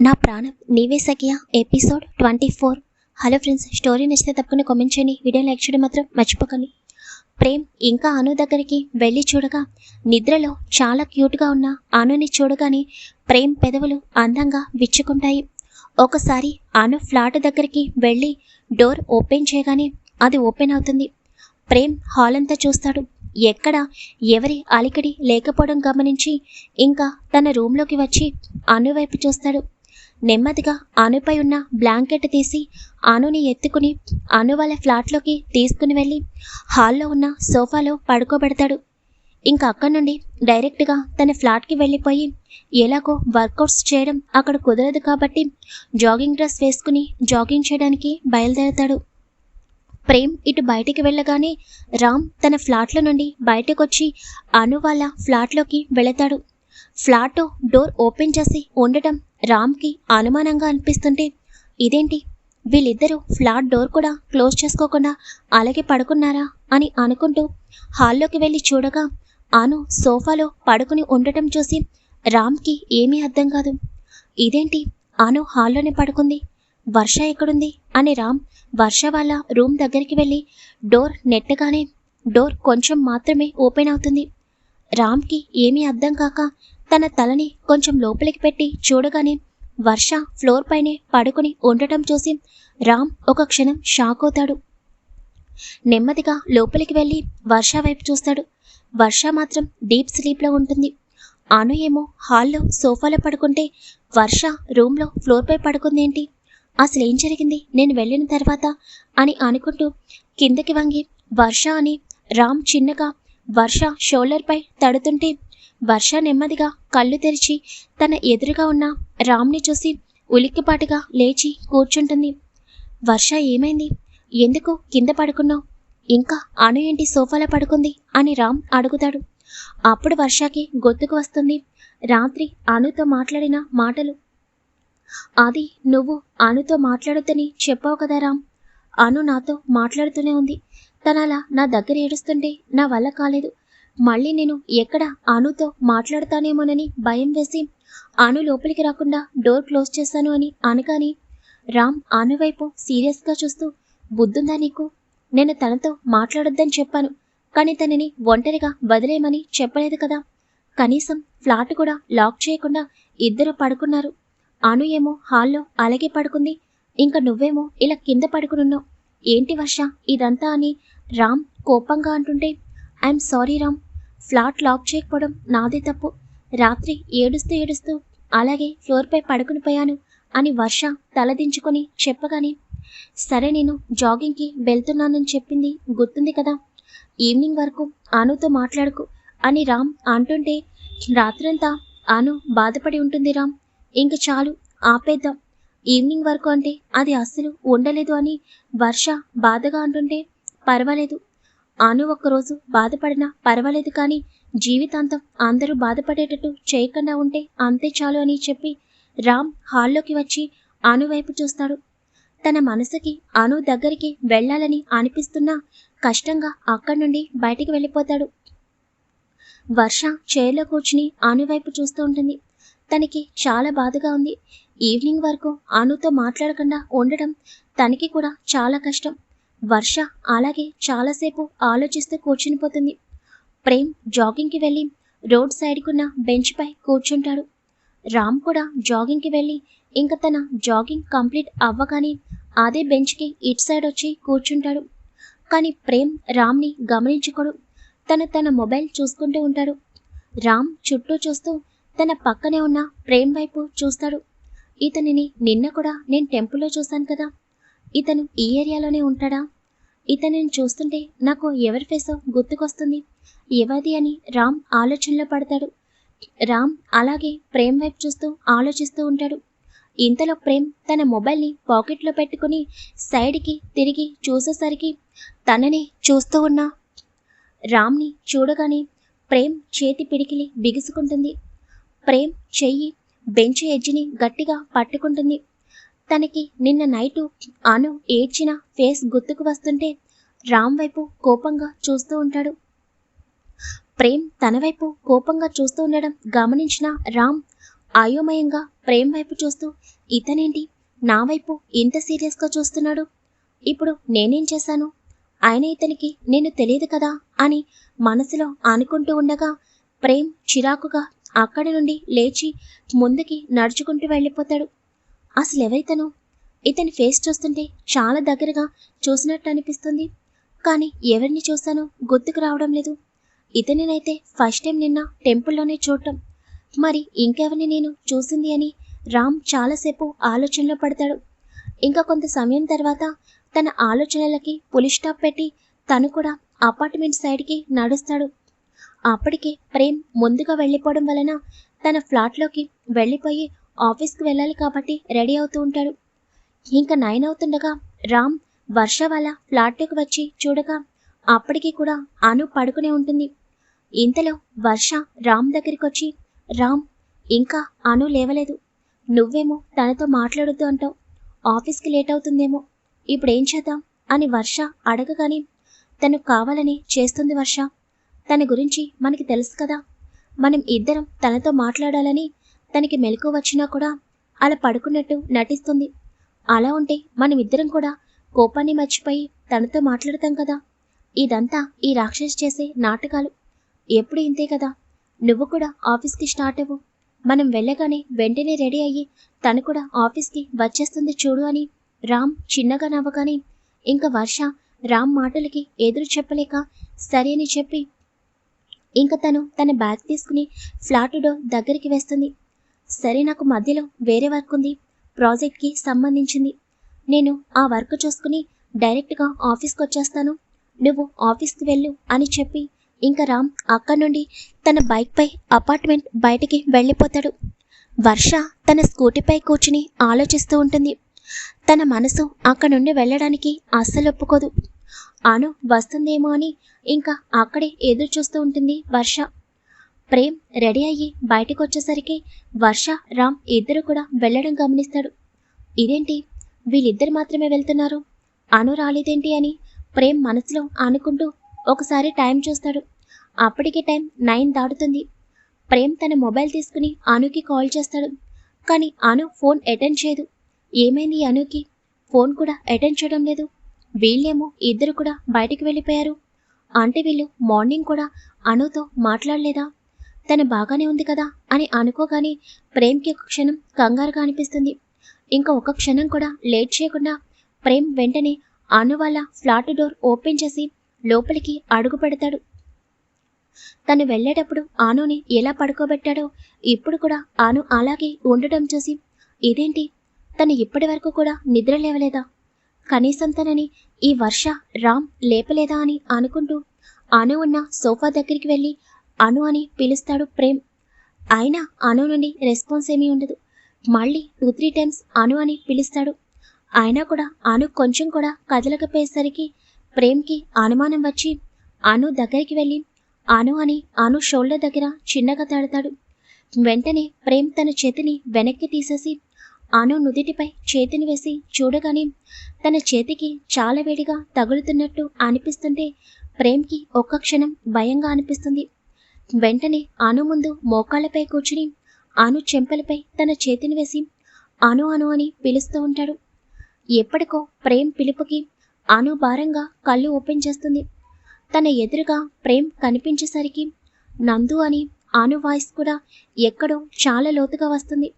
నా ప్రాణం నీవే సఖియ. Episode twenty four. Hello friends story నచ్చితే తప్పకుండా కామెంట్ చేయండి. వీడియో లైక్ చేయడం మాత్రం మర్చిపోకండి. ప్రేమ్ ఇంకా అను దగ్గరికి వెళ్ళి చూడగా నిద్రలో చాలా క్యూట్గా ఉన్న అనుని చూడగానే ప్రేమ్ పెదవులు అందంగా విచ్చుకుంటాయి. ఒకసారి అను ఫ్లాట్ దగ్గరికి వెళ్ళి డోర్ ఓపెన్ చేయగానే అది ఓపెన్ అవుతుంది. ప్రేమ్ హాల్ అంతా చూస్తాడు. ఎక్కడ ఎవరి అలికిడి లేకపోవడం గమనించి ఇంకా తన రూమ్లోకి వచ్చి అను వైపు చూస్తాడు. నెమ్మదిగా అనుపై ఉన్న బ్లాంకెట్ తీసి అనుని ఎత్తుకుని అను వాళ్ళ ఫ్లాట్లోకి తీసుకుని వెళ్ళి హాల్లో ఉన్న సోఫాలో పడుకోబెడతాడు. ఇంకా అక్కడి నుండి డైరెక్ట్గా తన ఫ్లాట్కి వెళ్ళిపోయి ఎలాగో వర్కౌట్స్ చేయడం అక్కడ కుదరదు కాబట్టి జాగింగ్ డ్రెస్ వేసుకుని జాగింగ్ చేయడానికి బయలుదేరతాడు. ప్రేమ్ ఇటు బయటికి వెళ్ళగానే రామ్ తన ఫ్లాట్లో నుండి బయటకొచ్చి అను వాళ్ళ ఫ్లాట్లోకి వెళతాడు. ఫ్లాట్ డోర్ ఓపెన్ చేసి ఉండటం రామ్కి అనుమానంగా అనిపిస్తుంటే ఇదేంటి? వీళ్ళిద్దరూ ఫ్లాట్ డోర్ కూడా క్లోజ్ చేసుకోకుండా అలాగే పడుకున్నారా? అని అనుకుంటూ హాల్లోకి వెళ్ళి చూడగా అను సోఫాలో పడుకుని ఉండటం చూసి రామ్కి ఏమీ అర్థం కాదు. ఇదేంటి? అను హాల్లోనే పడుకుంది? వర్ష ఎక్కడుంది? అని రామ్ వర్ష వాళ్ళ రూమ్ దగ్గరికి వెళ్ళి డోర్ నెట్టగానే డోర్ కొంచెం మాత్రమే ఓపెన్ అవుతుంది. రామ్కి ఏమీ అర్థం కాక తన తలని కొంచెం లోపలికి పెట్టి చూడగానే వర్ష ఫ్లోర్ పైనే పడుకుని ఉండటం చూసి రామ్ ఒక క్షణం షాక్ అవుతాడు. నెమ్మదిగా లోపలికి వెళ్ళి వర్ష వైపు చూస్తాడు. వర్ష మాత్రం డీప్ స్లీప్లో ఉంటుంది. అను ఏమో హాల్లో సోఫాలో పడుకుంటే వర్ష రూమ్లో ఫ్లోర్పై పడుకుందేంటి? అసలు ఏం జరిగింది? నేను వెళ్ళిన తర్వాత అని అనుకుంటూ కిందకి వంగి వర్ష అని రామ్ చిన్నగా వర్ష షోల్డర్పై తడుతుంటే వర్ష నెమ్మదిగా కళ్ళు తెరిచి తన ఎదురుగా ఉన్న రామ్ని చూసి ఉలిక్కిపాటుగా లేచి కూర్చుంటుంది. వర్ష ఏమైంది? ఎందుకు కింద పడుకున్నావు? ఇంకా అను ఏంటి సోఫాలో పడుకుంది అని రామ్ అడుగుతాడు. అప్పుడు వర్షకి గుర్తుకు వస్తుంది రాత్రి అనుతో మాట్లాడిన మాటలు. అది నువ్వు అనుతో మాట్లాడొద్దని చెప్పావు కదా రామ్. అను నాతో మాట్లాడుతూనే ఉంది. తన అలా నా దగ్గర ఏడుస్తుంటే నా వల్ల కాలేదు. మళ్ళీ నేను ఎక్కడ అనుతో మాట్లాడతానేమోనని భయం వేసి అను లోపలికి రాకుండా డోర్ క్లోజ్ చేశాను అని అనగాని రామ్ అను వైపు సీరియస్గా చూస్తూ బుద్ధుందా నీకు? నేను తనతో మాట్లాడొద్దని చెప్పాను కానీ తనని ఒంటరిగా వదిలేయమని చెప్పలేదు కదా. కనీసం ఫ్లాట్ కూడా లాక్ చేయకుండా ఇద్దరు పడుకున్నారు. అను ఏమో హాల్లో అలాగే పడుకుంది. ఇంకా నువ్వేమో ఇలా కింద పడుకునున్నావు. ఏంటి వర్ష? ఇదంతా అని రామ్ కోపంగా అంటుంటే I'm sorry Ram flat lock చేయకపోవడం నాదే తప్పు. రాత్రి ఏడుస్తూ ఏడుస్తూ అలాగే ఫ్లోర్పై పడుకుని పోయాను అని వర్ష తలదించుకొని చెప్పగానే సరే నేను జాగింగ్కి వెళ్తున్నానని చెప్పింది గుర్తుంది కదా. ఈవినింగ్ వరకు అనుతో మాట్లాడుకు అని రామ్ అంటుంటే రాత్రంతా అను బాధపడి ఉంటుంది రామ్. ఇంక చాలు ఆపేద్దాం. ఈవినింగ్ వరకు అంటే అది అస్సలు ఉండలేదు అని వర్ష బాధగా అంటుంటే పర్వాలేదు ఆను ఒక్కరోజు బాధపడినా పర్వాలేదు కానీ జీవితాంతం అందరూ బాధపడేటట్టు చేయకుండా ఉంటే అంతే చాలు అని చెప్పి రామ్ హాల్లోకి వచ్చి అను వైపు చూస్తాడు. తన మనసుకి అను దగ్గరికి వెళ్ళాలని అనిపిస్తున్నా కష్టంగా అక్కడి నుండి బయటికి వెళ్ళిపోతాడు. వర్ష చైర్లో కూర్చుని అను వైపు చూస్తూ ఉంటుంది. తనకి చాలా బాధగా ఉంది. ఈవినింగ్ వరకు అనుతో మాట్లాడకుండా ఉండడం తనకి కూడా చాలా కష్టం. వర్ష అలాగే చాలాసేపు ఆలోచిస్తూ కూర్చునిపోతుంది. ప్రేమ్ జాగింగ్కి వెళ్ళి రోడ్ సైడ్కున్న బెంచ్పై కూర్చుంటాడు. రామ్ కూడా జాగింగ్కి వెళ్ళి ఇంకా తన జాగింగ్ కంప్లీట్ అవ్వగానే అదే బెంచ్కి ఇటు సైడ్ వచ్చి కూర్చుంటాడు. కానీ ప్రేమ్ రామ్ని గమనించుకోడు తన తన మొబైల్ చూసుకుంటూ ఉంటాడు. రామ్ చుట్టూ చూస్తూ తన పక్కనే ఉన్న ప్రేమ్ వైపు చూస్తాడు. ఇతనిని నిన్న కూడా నేను టెంపుల్లో చూశాను కదా. ఇతను ఈ ఏరియాలోనే ఉంటాడా? ఇతనిని చూస్తుంటే నాకు ఎవరి ఫేసో గుర్తుకొస్తుంది. ఎవరిది అని రామ్ ఆలోచనలో పడతాడు. రామ్ అలాగే ప్రేమ్ వైపు చూస్తూ ఆలోచిస్తూ ఉంటాడు. ఇంతలో ప్రేమ్ తన మొబైల్ని పాకెట్లో పెట్టుకుని సైడ్కి తిరిగి చూసేసరికి తనని చూస్తూ ఉన్న రామ్ని చూడగానే ప్రేమ్ చేతి పిడికిలి బిగుసుకుంటుంది. ప్రేమ్ చెయ్యి బెంచ్ ఎడ్జిని గట్టిగా పట్టుకుంటుంది. తనకి నిన్న నైటు అను ఏడ్చిన ఫేస్ గుర్తుకు వస్తుంటే రామ్ వైపు కోపంగా చూస్తూ ఉంటాడు. ప్రేమ్ తన వైపు కోపంగా చూస్తూ ఉండడం గమనించిన రామ్ అయోమయంగా ప్రేమ్ వైపు చూస్తూ ఇతనేంటి? నా వైపు ఇంత సీరియస్గా చూస్తున్నాడు? ఇప్పుడు నేనేం చేశాను? ఆయన ఇతనికి నేను తెలియదు కదా? అని మనసులో అనుకుంటూ ఉండగా ప్రేమ్ చిరాకుగా అక్కడి నుండి లేచి ముందుకి నడుచుకుంటూ వెళ్ళిపోతాడు. అసలు ఎవరితను ఇతని ఫేస్ చూస్తుంటే చాలా దగ్గరగా చూసినట్టు అనిపిస్తుంది. కానీ ఎవరిని చూశానో గుర్తుకు రావడం లేదు. ఇతనినైతే ఫస్ట్ టైం నిన్న టెంపుల్లోనే చూడటం. మరి ఇంకెవరిని నేను చూసింది అని రామ్ చాలాసేపు ఆలోచనలో పడతాడు. ఇంకా కొంత సమయం తర్వాత తన ఆలోచనలకి పులి స్టాప్ పెట్టి తను కూడా అపార్ట్మెంట్ సైడ్కి నడుస్తాడు. అప్పటికే ప్రేమ్ ముందుగా వెళ్ళిపోవడం వలన తన ఫ్లాట్లోకి వెళ్ళిపోయి ఆఫీస్కి వెళ్ళాలి కాబట్టి రెడీ అవుతూ ఉంటాడు. ఇంకా నైన్ అవుతుండగా రామ్ వర్ష వాళ్ళ ఫ్లాట్లోకి వచ్చి చూడగా అప్పటికి కూడా అను పడుకునే ఉంటుంది. ఇంతలో వర్ష రామ్ దగ్గరికి వచ్చి రామ్ ఇంకా అను లేవలేదు. నువ్వేమో తనతో మాట్లాడొద్దు అంటావు. ఆఫీస్కి లేట్ అవుతుందేమో. ఇప్పుడు ఏం చేద్దాం? అని వర్ష అడగగానే తను కావాలని చేస్తుంది వర్ష. తన గురించి మనకి తెలుసు కదా. మనం ఇద్దరం తనతో మాట్లాడాలని తనకి మెలకు వచ్చినా కూడా అలా పడుకున్నట్టు నటిస్తుంది. అలా ఉంటే మనం ఇద్దరం కూడా కోపాన్ని మర్చిపోయి తనతో మాట్లాడతాం కదా. ఇదంతా ఈ రాక్షసు చేసే నాటకాలు. ఎప్పుడు ఇంతే కదా? నువ్వు కూడా ఆఫీస్కి స్టార్ట్ అవ్వు. మనం వెళ్ళగానే వెంటనే రెడీ అయ్యి తను కూడా ఆఫీస్కి వచ్చేస్తుంది చూడు అని రామ్ చిన్నగా నవ్వగానే ఇంకా వర్ష రామ్ మాటలకి ఎదురు చెప్పలేక సరే అని చెప్పి ఇంకా తను తన బ్యాగ్ తీసుకుని ఫ్లాట్ డోర్ దగ్గరికి వేస్తుంది. సరే నాకు మధ్యలో వేరే వర్క్ ఉంది. ప్రాజెక్ట్కి సంబంధించింది. నేను ఆ వర్క్ చూసుకుని డైరెక్ట్గా ఆఫీస్కి వచ్చేస్తాను నువ్వు ఆఫీస్కి వెళ్ళు అని చెప్పి ఇంకా రామ్ అక్కడి నుండి తన బైక్పై అపార్ట్మెంట్ బయటికి వెళ్ళిపోతాడు. వర్ష తన స్కూటీపై కూర్చుని ఆలోచిస్తూ ఉంటుంది. తన మనసు అక్కడి నుండి వెళ్ళడానికి అస్సలు ఒప్పుకోదు. అను వస్తుందేమో అని ఇంకా అక్కడే ఎదురు చూస్తూ ఉంటుంది వర్ష. ప్రేమ్ రెడీ అయ్యి బయటకు వచ్చేసరికి వర్ష రామ్ ఇద్దరు కూడా వెళ్ళడం గమనిస్తాడు. ఇదేంటి? వీళ్ళిద్దరు మాత్రమే వెళ్తున్నారు? అను రాలేదేంటి అని ప్రేమ్ మనసులో అనుకుంటూ ఒకసారి టైం చూస్తాడు. అప్పటికే టైం నైన్ దాటుతుంది. ప్రేమ్ తన మొబైల్ తీసుకుని అనుకి కాల్ చేస్తాడు. కానీ అను ఫోన్ అటెండ్ చేయదు. ఏమైంది అనుకి? ఫోన్ కూడా అటెండ్ చేయడం లేదు. వీళ్ళేమో ఇద్దరు కూడా బయటికి వెళ్ళిపోయారు. అంటే వీళ్ళు మార్నింగ్ కూడా అనుతో మాట్లాడలేదా? తను బాగానే ఉంది కదా అని అనుకోగానే ప్రేమ్కి ఒక క్షణం కంగారుగా అనిపిస్తుంది. ఇంకా ఒక క్షణం కూడా లేట్ చేయకుండా ప్రేమ్ వెంటనే అను వాళ్ళ ఫ్లాట్ డోర్ ఓపెన్ చేసి లోపలికి అడుగు పెడతాడు. తను వెళ్ళేటప్పుడు ఆనుని ఎలా పడుకోబెట్టాడో ఇప్పుడు కూడా ఆను అలాగే ఉండటం చూసి ఇదేంటి? తను ఇప్పటి వరకు కూడా నిద్ర లేవలేదా? కనీసం తనని ఈ వర్ష రామ్ లేపలేదా అని అనుకుంటూ ఆను ఉన్న సోఫా దగ్గరికి వెళ్ళి అను అని పిలుస్తాడు ప్రేమ్. అయినా అను నుండి రెస్పాన్స్ ఏమీ ఉండదు. మళ్ళీ టూ త్రీ టైమ్స్ అను అని పిలుస్తాడు. అయినా కూడా అను కొంచెం కూడా కదలకపోయేసరికి ప్రేమ్కి అనుమానం వచ్చి అను దగ్గరికి వెళ్ళి అను అని అను షోల్డర్ దగ్గర చిన్నగా తాడతాడు. వెంటనే ప్రేమ్ తన చేతిని వెనక్కి తీసేసి అను నుదిటిపై చేతిని వేసి చూడగానే తన చేతికి చాలా వేడిగా తగులుతున్నట్టు అనిపిస్తుంటే ప్రేమ్కి ఒక్క క్షణం భయంగా అనిపిస్తుంది. వెంటనే అను ముందు మోకాళ్ళపై కూర్చుని అను చెంపలపై తన చేతిని వేసి అను అను అని పిలుస్తూ ఉంటాడు. ఎప్పటికో ప్రేమ్ పిలుపుకి అను భారంగా కళ్ళు ఓపెన్ చేస్తుంది. తన ఎదురుగా ప్రేమ్ కనిపించేసరికి నందు అని అను వాయిస్ కూడా ఎక్కడో చాలా లోతుగా వస్తుంది.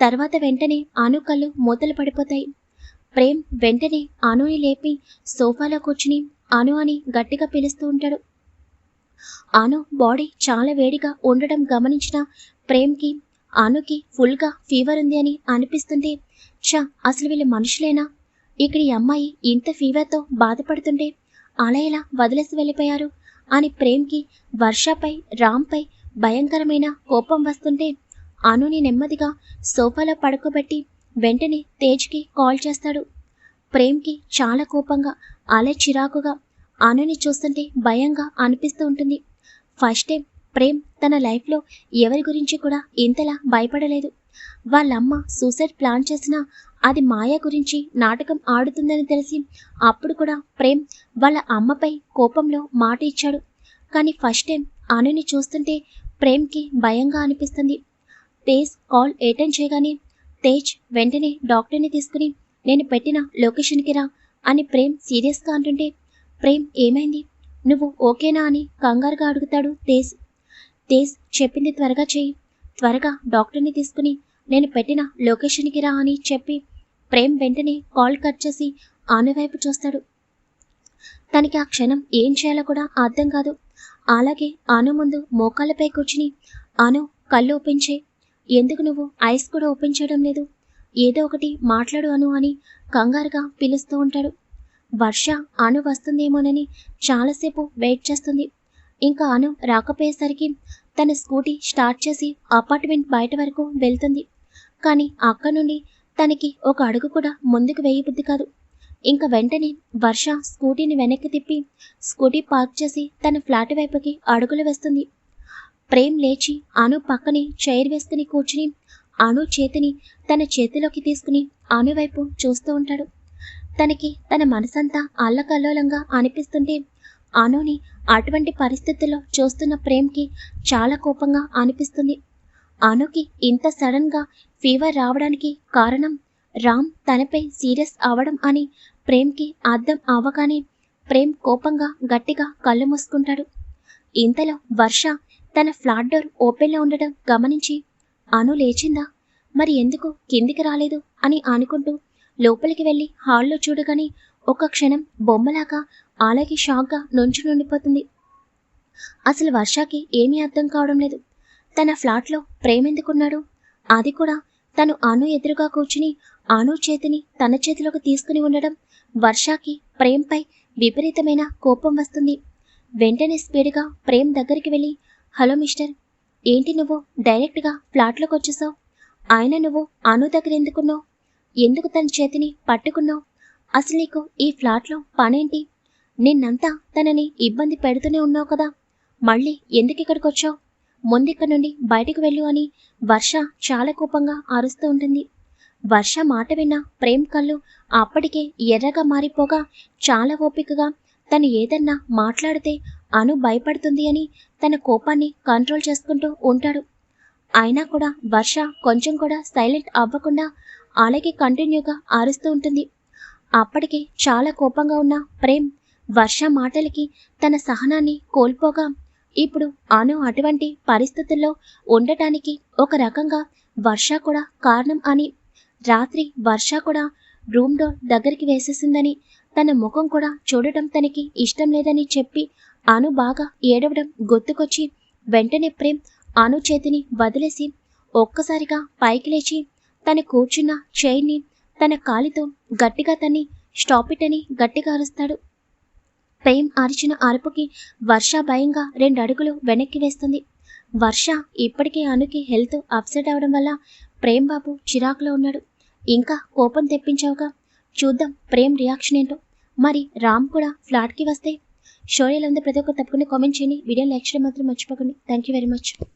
తర్వాత వెంటనే అను కళ్ళు మూతలు పడిపోతాయి. ప్రేమ్ వెంటనే అనుని లేపి సోఫాలో కూర్చుని అను అని గట్టిగా పిలుస్తూ ఉంటాడు. అను బాడీ చాలా వేడిగా ఉండడం గమనించిన ప్రేమ్కి అనుకి ఫుల్గా ఫీవర్ ఉంది అని అనిపిస్తుంటే చా అసలు వీళ్ళు మనుషులేనా? ఇక్కడ ఈ అమ్మాయి ఇంత ఫీవర్తో బాధపడుతుంటే అలా ఇలా వదిలేసి వెళ్ళిపోయారు? అని ప్రేమ్కి వర్షపై రామ్పై భయంకరమైన కోపం వస్తుంటే అనుని నెమ్మదిగా సోఫాలో పడుకోబెట్టి వెంటనే తేజ్కి కాల్ చేస్తాడు. ప్రేమ్కి చాలా కోపంగా అలా చిరాకుగా అనుని చూస్తుంటే భయంగా అనిపిస్తూ ఉంటుంది. ఫస్ట్ టైం ప్రేమ్ తన లైఫ్లో ఎవరి గురించి కూడా ఇంతలా భయపడలేదు. వాళ్ళమ్మ సూసైడ్ ప్లాన్ చేసినా అది మాయ గురించి నాటకం ఆడుతుందని తెలిసి అప్పుడు కూడా ప్రేమ్ వాళ్ళ అమ్మపై కోపంలో మాట ఇచ్చాడు. కానీ ఫస్ట్ టైం అనుని చూస్తుంటే ప్రేమ్కి భయంగా అనిపిస్తుంది. తేజ్ కాల్ అటెండ్ చేయగానే తేజ్ వెంటనే డాక్టర్ని తీసుకుని నేను పెట్టిన లొకేషన్కి రా అని ప్రేమ్ సీరియస్గా అంటుంటే ప్రేమ్ ఏమైంది? నువ్వు ఓకేనా అని కంగారుగా అడుగుతాడు తేజ్. తేజ్ చెప్పింది త్వరగా చెయ్యి. త్వరగా డాక్టర్ని తీసుకుని నేను పెట్టిన లొకేషన్కి రా అని చెప్పి ప్రేమ్ వెంటనే కాల్ కట్ చేసి ఆమె వైపు చూస్తాడు. తనకి ఆ క్షణం ఏం చేయాలో కూడా అర్థం కాదు. అలాగే ఆను ముందు మోకాళ్ళపై కూర్చుని ఆను కళ్ళు ఓపెన్ చేయి ఎందుకు నువ్వు ఐస్ కూడా ఓపెన్ చేయడం లేదు? ఏదో ఒకటి మాట్లాడు అను అని కంగారుగా పిలుస్తూ ఉంటాడు. వర్ష అను వస్తుందేమోనని చాలాసేపు వెయిట్ చేస్తుంది. ఇంకా అను రాకపోయేసరికి తన స్కూటీ స్టార్ట్ చేసి అపార్ట్మెంట్ బయట వరకు వెళ్తుంది. కానీ అక్క నుండి తనకి ఒక అడుగు కూడా ముందుకు వేయబుద్ధి కాదు. ఇంకా వెంటనే వర్ష స్కూటీని వెనక్కి తిప్పి స్కూటీ పార్క్ చేసి తన ఫ్లాట్ వైపుకి అడుగులు వేస్తుంది. ప్రేమ్ లేచి అను పక్కనే చైర్ వేసుకుని కూర్చుని అను చేతిని తన చేతిలోకి తీసుకుని అను వైపు చూస్తూ ఉంటాడు. తనకి తన మనసంతా అల్లకల్లోలంగా అనిపిస్తుంటే అనుని అటువంటి పరిస్థితుల్లో చూస్తున్న ప్రేమ్కి చాలా కోపంగా అనిపిస్తుంది. అనుకి ఇంత సడన్గా ఫీవర్ రావడానికి కారణం రామ్ తనపై సీరియస్ అవడం అని ప్రేమ్కి అర్థం అవ్వగానే ప్రేమ్ కోపంగా గట్టిగా కళ్ళు మూసుకుంటాడు. ఇంతలో వర్ష తన ఫ్లాట్ డోర్ ఓపెన్లో ఉండడం గమనించి అను లేచిందా? మరి ఎందుకు? కిందికి రాలేదు? అని అనుకుంటూ లోపలికి వెళ్ళి హాల్లో చూడగానే ఒక క్షణం బొమ్మలాగా అలాగే షాక్గా నుంచుని ఉండిపోతుంది అసలు వర్షాకి ఏమీ అర్థం కావడం లేదు. తన ఫ్లాట్లో ప్రేమెందుకున్నాడు అది కూడా తను అను ఎదురుగా కూర్చుని అను చేతిని తన చేతిలోకి తీసుకుని ఉండడం వర్షాకి ప్రేమ్పై విపరీతమైన కోపం వస్తుంది. వెంటనే స్పీడ్గా ప్రేమ్ దగ్గరికి వెళ్ళి హలో మిస్టర్ ఏంటి నువ్వు డైరెక్ట్గా ఫ్లాట్లోకి వచ్చేసావు ఆయన నువ్వు అను దగ్గర ఎందుకున్నావు? ఎందుకు తన చేతిని పట్టుకున్నావు? అసలు నీకు ఈ ఫ్లాట్లో పనేంటి? నిన్నంతా తనని ఇబ్బంది పెడుతూనే ఉన్నావు కదా. మళ్ళీ ఎందుకు ఇక్కడికి వచ్చావు? ముందిక్కడి నుండి బయటకు వెళ్ళు అని వర్ష చాలా కోపంగా అరుస్తూ ఉంటుంది. వర్ష మాట విన్న ప్రేమ్ కళ్ళు అప్పటికే ఎర్రగా మారిపోగా చాలా ఓపికగా తను ఏదన్నా మాట్లాడితే అను భయపడుతుంది అని తన కోపాన్ని కంట్రోల్ చేసుకుంటూ ఉంటాడు. అయినా కూడా వర్ష కొంచెం కూడా సైలెంట్ అవ్వకుండా అలాగే కంటిన్యూగా ఆరుస్తూ ఉంటుంది. అప్పటికే చాలా కోపంగా ఉన్న ప్రేమ్ వర్ష మాటలకి తన సహనాన్ని కోల్పోగా ఇప్పుడు అను అటువంటి పరిస్థితుల్లో ఉండటానికి ఒక రకంగా వర్ష కూడా కారణం అని రాత్రి వర్ష కూడా రూమ్ డోర్ దగ్గరికి వేసేసిందని తన ముఖం కూడా చూడటం తనకి ఇష్టం లేదని చెప్పి అను బాగా ఏడవడం గుర్తుకొచ్చి వెంటనే ప్రేమ్ అను చేతిని వదిలేసి ఒక్కసారిగా పైకి లేచి తన కూర్చున్న చైర్ని తన కాలితో గట్టిగా తన్ని స్టాప్ ఇట్ అని గట్టిగా అరుస్తాడు. ప్రేమ్ అరిచిన అరుపుకి వర్ష భయంగా రెండు అడుగులు వెనక్కి వేస్తుంది. వర్ష ఇప్పటికే అనుకి హెల్త్ అప్సెట్ అవడం వల్ల ప్రేమ్ బాబు చిరాకులో ఉన్నాడు. ఇంకా కోపం తెప్పించావుగా. చూద్దాం ప్రేమ్ రియాక్షన్ ఏంటో. మరి రామ్ కూడా ఫ్లాట్కి వస్తే షోరీలో ఉంది. ప్రతి ఒక్క తప్పకుండా కామెంట్ చేయండి. వీడియో లైక్ చేయడం మాత్రం మర్చిపోకండి. Thank you very much.